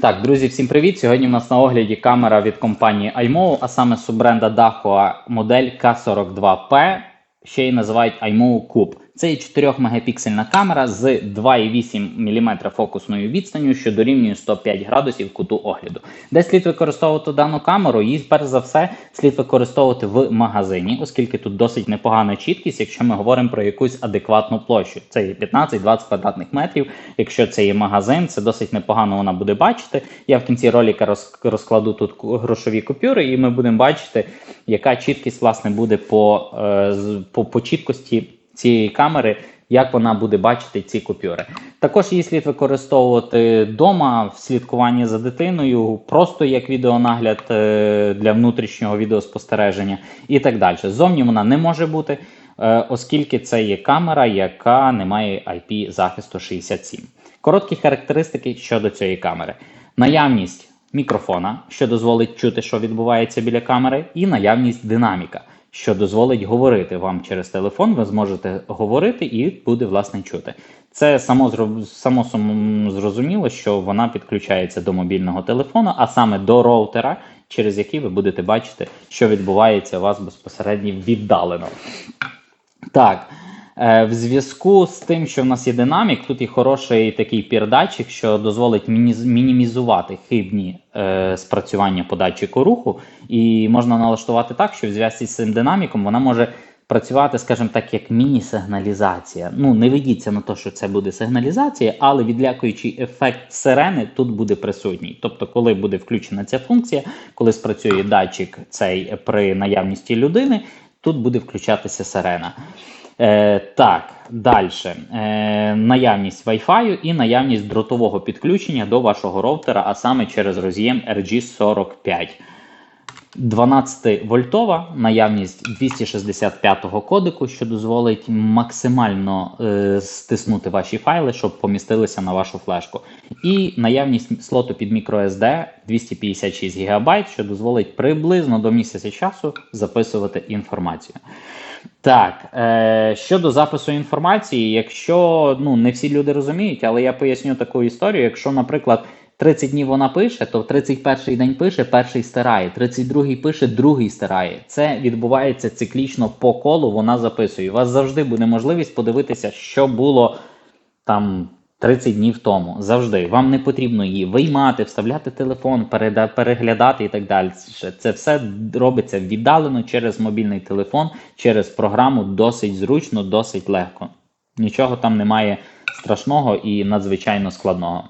Так, друзі, всім привіт! Сьогодні в нас на огляді камера від компанії iMOV, а саме суббренда Dahua модель K42P, ще й називають iMO Cube. Це є 4 мегапіксельна камера з 2,8 мм фокусною відстанню, що дорівнює 105 градусів куту огляду. Де слід використовувати дану камеру? Її перш за все слід використовувати в магазині, оскільки тут досить непогана чіткість, якщо ми говоримо про якусь адекватну площу. Це є 15-20 квадратних метрів. Якщо це є магазин, це досить непогано вона буде бачити. Я в кінці ролика роз- розкладу тут грошові купюри, і ми будемо бачити, яка чіткість власне буде по, е, по, по чіткості цієї камери, як вона буде бачити ці купюри. Також її слід використовувати вдома в слідкуванні за дитиною, просто як відеонагляд е, для внутрішнього відеоспостереження і так далі. Зовні вона не може бути, е, оскільки це є камера, яка не має IP захисту 67. Короткі характеристики щодо цієї камери. Наявність мікрофона, що дозволить чути, що відбувається біля камери, і наявність динаміка, що дозволить говорити вам через телефон. Ви зможете говорити і буде власне чути. Це само само зрозуміло, що вона підключається до мобільного телефону, а саме до роутера, через який ви будете бачити, що відбувається у вас безпосередньо віддалено. Так. Е, В зв'язку з тим, що в нас є динамік, тут є хороший такий передатчик, що дозволить мінімізувати хибні е, спрацювання по датчику руху, і можна налаштувати так, що в зв'язку з цим динаміком вона може працювати, скажімо так, як міні-сигналізація. Ну, не ведіться на те, що це буде сигналізація, але відлякуючий ефект сирени тут буде присутній. Тобто, коли буде включена ця функція, коли спрацює датчик цей при наявності людини, тут буде включатися сирена. Е, так, далі. Е, наявність Wi-Fi і наявність дротового підключення до вашого роутера, а саме через роз'єм RG45. 12 вольтова наявність 265-го кодеку, що дозволить максимально е, стиснути ваші файли, щоб помістилися на вашу флешку. І наявність слоту під microSD 256 ГБ, що дозволить приблизно до місяця часу записувати інформацію. Так, е, щодо запису інформації, якщо ну не всі люди розуміють, але я поясню таку історію. Якщо, наприклад, 30 днів вона пише, то в 31 день пише, перший стирає, 32-й пише, другий стирає. Це відбувається циклічно по колу, вона записує. У вас завжди буде можливість подивитися, що було там 30 днів тому. Завжди. Вам не потрібно її виймати, вставляти телефон, переглядати і так далі. Це все робиться віддалено через мобільний телефон, через програму досить зручно, досить легко. Нічого там немає страшного і надзвичайно складного.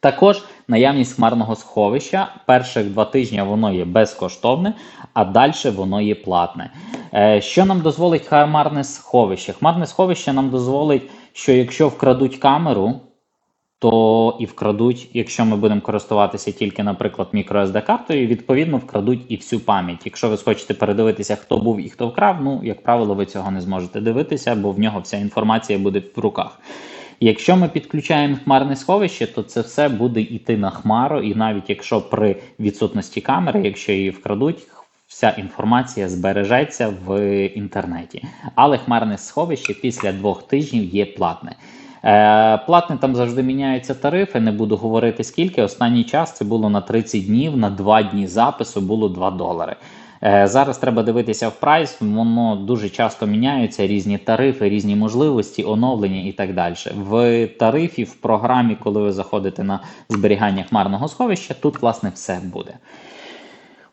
Також наявність хмарного сховища. Перших два тижні воно є безкоштовне, а далі воно є платне. Е, Що нам дозволить хмарне сховище? Хмарне сховище нам дозволить, що якщо вкрадуть камеру, то і вкрадуть, якщо ми будемо користуватися тільки, наприклад, microSD-картою, відповідно вкрадуть і всю пам'ять. Якщо ви схочете передивитися, хто був і хто вкрав, ну, як правило, ви цього не зможете дивитися, бо в нього вся інформація буде в руках. Якщо ми підключаємо хмарне сховище, то це все буде йти на хмару, і навіть якщо при відсутності камери, якщо її вкрадуть, вся інформація збережеться в інтернеті. Але хмарне сховище після двох тижнів є платне. Е, платне там завжди міняються тарифи. Не буду говорити скільки. Останній час це було на 30 днів, на 2 дні запису було 2 долари. Е, Зараз треба дивитися в прайс, воно дуже часто міняються, різні тарифи, різні можливості, оновлення і так далі. В тарифі, в програмі, коли ви заходите на зберігання хмарного сховища, тут, власне, все буде.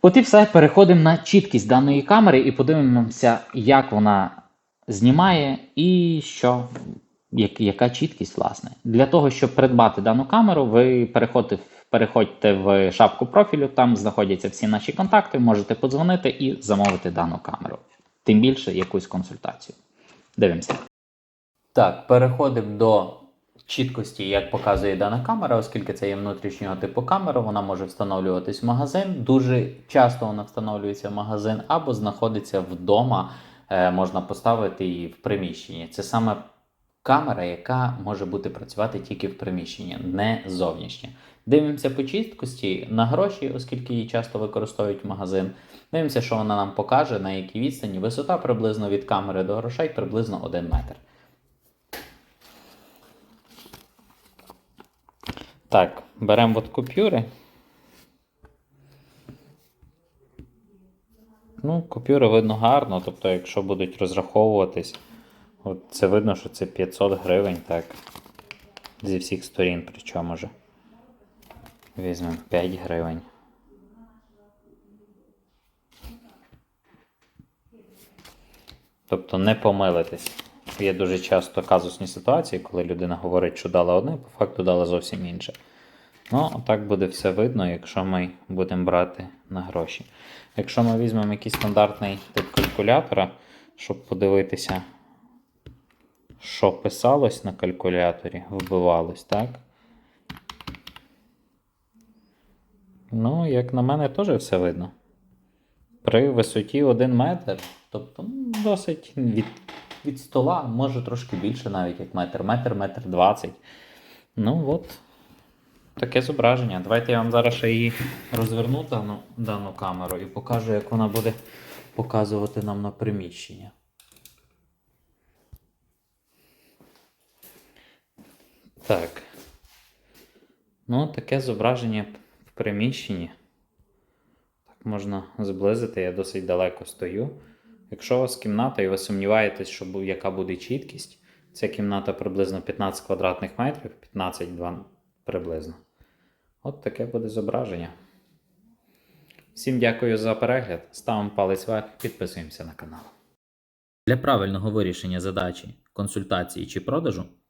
От і все, переходимо на чіткість даної камери і подивимося, як вона знімає і що, як, яка чіткість, власне. Для того, щоб придбати дану камеру, ви переходите, в- переходьте в шапку профілю, там знаходяться всі наші контакти, можете подзвонити і замовити дану камеру. Тим більше якусь консультацію. Дивимося. Так, переходимо до чіткості, як показує дана камера, оскільки це є внутрішнього типу камера, вона може встановлюватись в магазин. Дуже часто вона встановлюється в магазин або знаходиться вдома, е, можна поставити її в приміщенні. Це саме камера, яка може бути працювати тільки в приміщенні, не зовнішнє. Дивимося по чіткості на гроші, оскільки її часто використовують в магазин. Дивимося, що вона нам покаже, на якій відстані. Висота приблизно від камери до грошей приблизно 1 метр. Так, беремо от купюри. Ну, купюри видно гарно, тобто, якщо будуть розраховуватись, от це видно, що це 500 гривень, так. Зі всіх сторін, причому же. Візьмемо 5 гривень. Тобто не помилитись. Є дуже часто казусні ситуації, коли людина говорить, що дала одне, по факту дала зовсім інше. Ну, так буде все видно, якщо ми будемо брати на гроші. Якщо ми візьмемо якийсь стандартний тип калькулятора, щоб подивитися, що писалось на калькуляторі, вбивалось, так? Ну, як на мене, теж все видно. При висоті 1 метр, тобто ну, досить від, від стола, може трошки більше навіть як метр, метр, метр двадцять. Ну от, таке зображення. Давайте я вам зараз ще її розверну дану, дану камеру і покажу, як вона буде показувати нам на приміщення. Так. Ну, таке зображення в приміщенні. Так можна зблизити, я досить далеко стою. Якщо у вас кімната і ви сумніваєтесь, що яка буде чіткість, ця кімната приблизно 15 квадратних метрів, 15-2 приблизно. От таке буде зображення. Всім дякую за перегляд. Ставимо палець вверх, підписуємося на канал. Для правильного вирішення задачі, консультації чи продажу